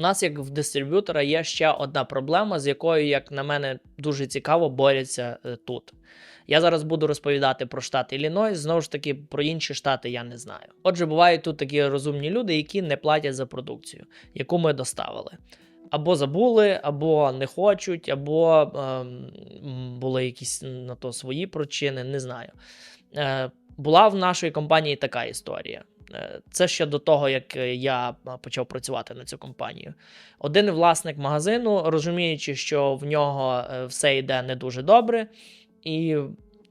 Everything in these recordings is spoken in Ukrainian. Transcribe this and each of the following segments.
У нас, як в дистриб'ютора, є ще одна проблема, з якою, як на мене, дуже цікаво борються е, тут. Я зараз буду розповідати про штат Іллінойс, знову ж таки, про інші штати я не знаю. Отже, бувають тут такі розумні люди, які не платять за продукцію, яку ми доставили. Або забули, або не хочуть, або ем, були якісь на то свої причини, не знаю. Е, була в нашій компанії така історія. Е, Це ще до того, як е, я почав працювати на цю компанію. Один власник магазину, розуміючи, що в нього е, все йде не дуже добре, і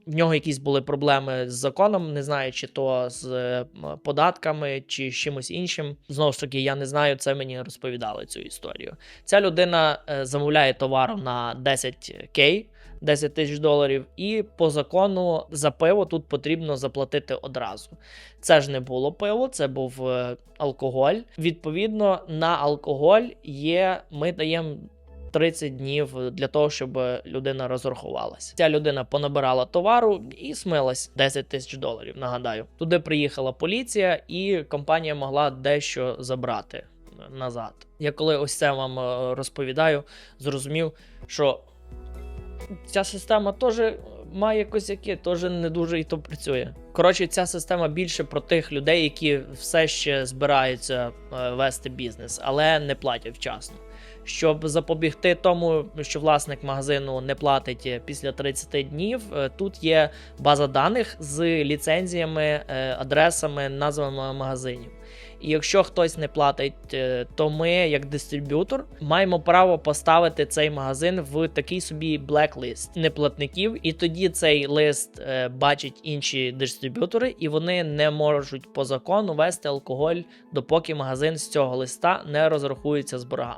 в нього якісь були проблеми з законом, не знаю, чи то з е, податками, чи з чимось іншим. Знову ж таки, я не знаю, це мені розповідали цю історію. Ця людина е, замовляє товар на 10к. 10 тисяч доларів, і по закону за пиво тут потрібно заплатити одразу. Це ж не було пиво, це був е, алкоголь. Відповідно, на алкоголь є. Ми даємо 30 днів для того, щоб людина розрахувалася. Ця людина понабирала товару і смилась 10 тисяч доларів. Нагадаю, туди приїхала поліція, і компанія могла дещо забрати назад. Я коли ось це вам е, розповідаю, зрозумів, що ця система теж має косяки, теж не дуже і то працює. Коротше, ця система більше про тих людей, які все ще збираються е, вести бізнес, але не платять вчасно. Щоб запобігти тому, що власник магазину не платить е, після 30 днів, е, тут є база даних з ліцензіями, адресами, назвами магазинів. І якщо хтось не платить, е, то ми, як дистриб'ютор, маємо право поставити цей магазин в такий собі блеклист неплатників, і тоді цей лист е, бачать інші дистриб'ютори, і вони не можуть по закону вести алкоголь, допоки магазин з цього листа не розрахується з боргами.